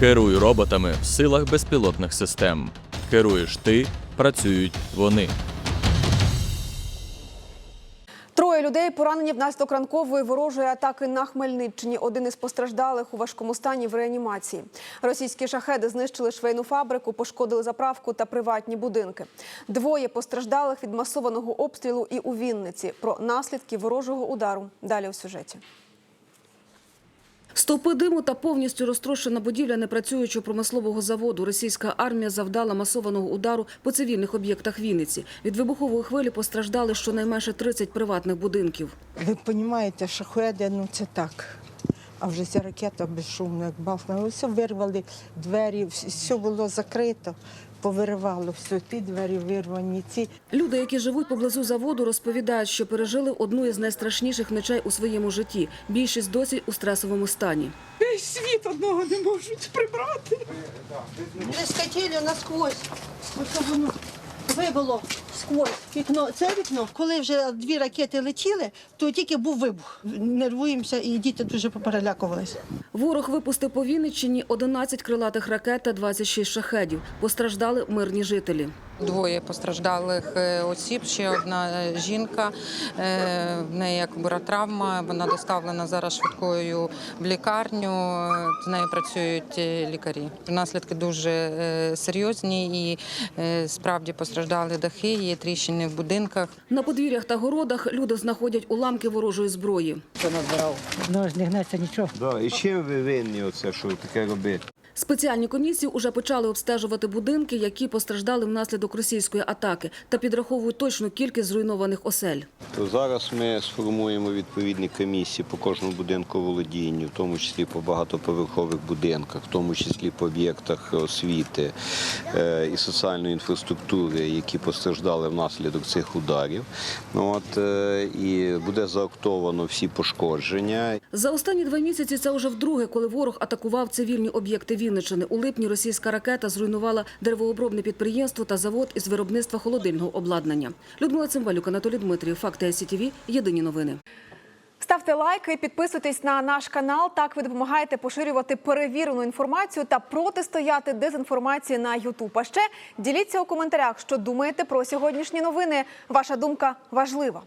Керуй роботами в силах безпілотних систем. Керуєш ти, працюють вони. Троє людей поранені внаслідок ранкової ворожої атаки на Хмельниччині. Один із постраждалих у важкому стані в реанімації. Російські шахеди знищили швейну фабрику, пошкодили заправку та приватні будинки. Двоє постраждалих від масованого обстрілу і у Вінниці. Про наслідки ворожого удару далі у сюжеті. Стовпи диму та повністю розтрощена будівля непрацюючого промислового заводу. Російська армія завдала масованого удару по цивільних об'єктах Вінниці. Від вибухової хвилі постраждали щонайменше 30 приватних будинків. Ви розумієте, шахеди, ну це так. А вже ця ракета безшумна, як бахнула. Все вирвали двері, вс- все було закрито, повиривало все. Ті двері вирвані, ці. Люди, які живуть поблизу заводу, розповідають, що пережили одну із найстрашніших ночей у своєму житті. Більшість досі у стресовому стані. Весь світ одного не можуть прибрати. Десь хотіли насквозь. Оце воно вибило сквозь вікно. Це вікно. Коли вже дві ракети летіли, то тільки був вибух. Нервуємося, і діти дуже поперелякувалися. Ворог випустив по Вінниччині 11 крилатих ракет та 26 шахедів. Постраждали мирні жителі. Двоє постраждалих е, осіб, ще одна е, жінка. е, В неї як травма. Вона доставлена зараз швидкою в лікарню. З нею працюють лікарі. Наслідки дуже серйозні і справді постраждали дахи, є тріщини в будинках. На подвір'ях та городах люди знаходять уламки ворожої зброї. Ну, ж не гнеться нічого. Да, і чим ви винні оце, що таке робити? Спеціальні комісії уже почали обстежувати будинки, які постраждали внаслідок російської атаки, та підраховують точну кількість зруйнованих осель. То зараз ми сформуємо відповідні комісії по кожному будинку володінню, в тому числі по багатоповерхових будинках, в тому числі по об'єктах освіти е, і соціальної інфраструктури, які постраждали внаслідок цих ударів. Ну, От, е, і буде заактовано всі пошкодження. За останні два місяці це вже вдруге, коли ворог атакував цивільні об'єкти Вінниччини. У липні російська ракета зруйнувала деревообробне підприємство та завод із виробництва холодильного обладнання. Людмила Цимбалюк, Анатолій Дмитрів, Факти СІТВ. Єдині новини. Ставте лайки, підписуйтесь на наш канал. Так ви допомагаєте поширювати перевірену інформацію та протистояти дезінформації на Ютуб. А ще діліться у коментарях, що думаєте про сьогоднішні новини. Ваша думка важлива.